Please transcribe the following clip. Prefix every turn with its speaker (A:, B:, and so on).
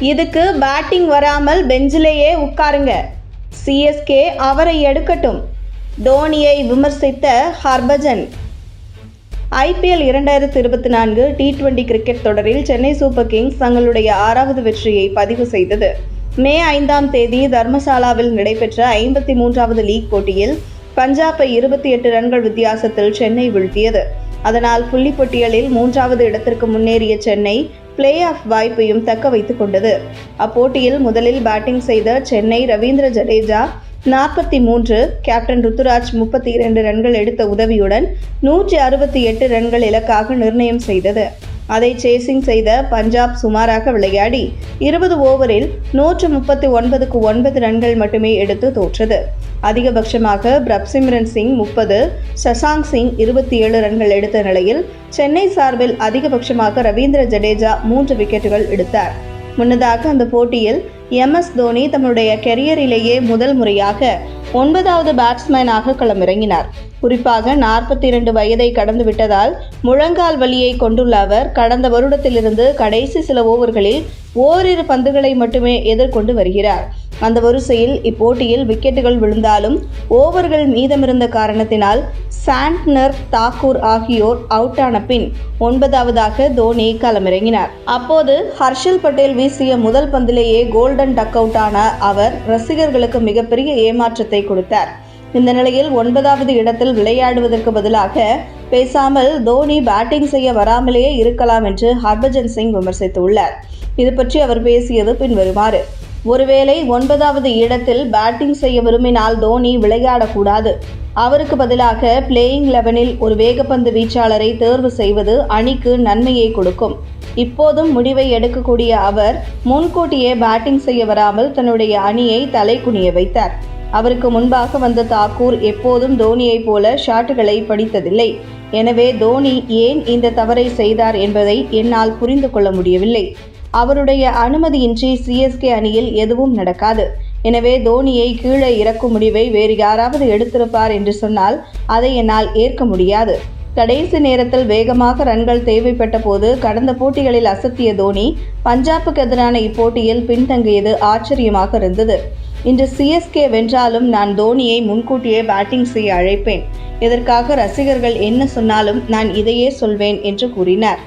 A: இதுக்கு பேட்டிங் வராமல் பெஞ்சிலேயே உட்காருங்க. சிஎஸ்கே அவரை எடுக்கட்டும். தோனியை விமர்சித்த ஹர்பஜன். ஐபிஎல் இரண்டாயிரத்தி இருபத்தி நான்கு டி டுவெண்டி கிரிக்கெட் தொடரில் சென்னை சூப்பர் கிங்ஸ் தங்களுடைய ஆறாவது வெற்றியை பதிவு செய்தது. மே ஐந்தாம் தேதி தர்மசாலாவில் நடைபெற்ற ஐம்பத்தி மூன்றாவது லீக் போட்டியில் பஞ்சாபை இருபத்தி எட்டு ரன்கள் வித்தியாசத்தில் சென்னை வீழ்த்தியது. அதனால் புள்ளிப் பட்டியலில் மூன்றாவது இடத்திற்கு முன்னேறிய சென்னை பிளே ஆஃப் வாய்ப்பையும் தக்க வைத்துக் கொண்டது. அப்போட்டியில் முதலில் பேட்டிங் செய்த சென்னை ரவீந்திர ஜடேஜா நாற்பத்தி மூன்று கேப்டன் ருத்துராஜ் முப்பத்தி இரண்டு ரன்கள் எடுத்த உதவியுடன் நூற்றி அறுபத்தி எட்டு ரன்கள் இலக்காக நிர்ணயம் செய்தது. அதை சேசிங் செய்த பஞ்சாப் சுமாராக விளையாடி இருபது ஓவரில் நூற்று முப்பத்தி ஒன்பதுக்கு ஒன்பது ரன்கள் மட்டுமே எடுத்து தோற்றது. அதிகபட்சமாக பிரப்சிம்ரன் சிங் முப்பது சசாங் சிங் இருபத்தி ஏழு ரன்கள் எடுத்த நிலையில் சென்னை சார்பில் அதிகபட்சமாக ரவீந்திர ஜடேஜா மூன்று விக்கெட்டுகள் எடுத்தார். முன்னதாக அந்த போட்டியில் எம் எஸ் தோனி தம்முடைய கெரியரிலேயே முதல் முறையாக ஒன்பதாவது பேட்ஸ்மேனாக களமிறங்கினார். குறிப்பாக நாற்பத்தி இரண்டு வயதை கடந்து விட்டதால் முழங்கால் வலியை கொண்டுள்ள அவர் கடந்த வருடத்திலிருந்து கடைசி சில ஓவர்களில் ஓரிரு பந்துகளை மட்டுமே எதிர்கொண்டு வருகிறார். அந்த வரிசையில் இப்போட்டியில் விக்கெட்டுகள் விழுந்தாலும் ஓவர்கள் மீதமிருந்த காரணத்தினால் சாண்ட்னர் தாக்கூர் ஆகியோர் அவுட் ஆன பின் ஒன்பதாவதாக தோனி களமிறங்கினார். அப்போது ஹர்ஷல் பட்டேல் வீசிய முதல் பந்திலேயே கோல்டன் டக் அவுட் ஆன அவர் ரசிகர்களுக்கு மிகப்பெரிய ஏமாற்றத்தை கொடுத்தார். இந்த நிலையில் ஒன்பதாவது இடத்தில் விளையாடுவதற்கு பதிலாக பேசாமல் தோனி பேட்டிங் செய்ய வராமலேயே இருக்கலாம் என்று ஹர்பஜன் சிங் விமர்சித்துள்ளார். இது பற்றி அவர் பேசியது பின்வருமாறு ஒருவேளை ஒன்பதாவது இடத்தில் பேட்டிங் செய்ய விரும்பினால் தோனி விளையாடக்கூடாது. அவருக்கு பதிலாக பிளேயிங் லெவனில் ஒரு வேகப்பந்து வீச்சாளரை தேர்வு செய்வது அணிக்கு நன்மையை கொடுக்கும். இப்போதும் முடிவை எடுக்கக்கூடிய அவர் முன்கூட்டியே பேட்டிங் செய்ய வராமல் தன்னுடைய அணியை தலைக்குனிய வைத்தார். அவருக்கு முன்பாக வந்த தாக்கூர் எப்போதும் தோனியைப் போல ஷாட்டுகளை படித்ததில்லை. எனவே தோனி ஏன் இந்த தவறை செய்தார் என்பதை என்னால் புரிந்து கொள்ள முடியவில்லை. அவருடைய அனுமதியின்றி சிஎஸ்கே அணியில் எதுவும் நடக்காது. எனவே தோனியை கீழே இறக்கும் முடிவை வேறு யாராவது எடுத்திருப்பார் என்று சொன்னால் அதை என்னால் ஏற்க முடியாது. கடைசி நேரத்தில் வேகமாக ரன்கள் தேவைப்பட்ட போது கடந்த போட்டிகளில் அசத்திய தோனி பஞ்சாபுக்கு எதிரான இப்போட்டியில் பின்தங்கியது ஆச்சரியமாக இருந்தது. இன்று சிஎஸ்கே வென்றாலும் நான் தோனியை முன்கூட்டியே பேட்டிங் செய்ய அழைப்பேன். இதற்காக ரசிகர்கள் என்ன சொன்னாலும் நான் இதையே சொல்வேன் என்று கூறினார்.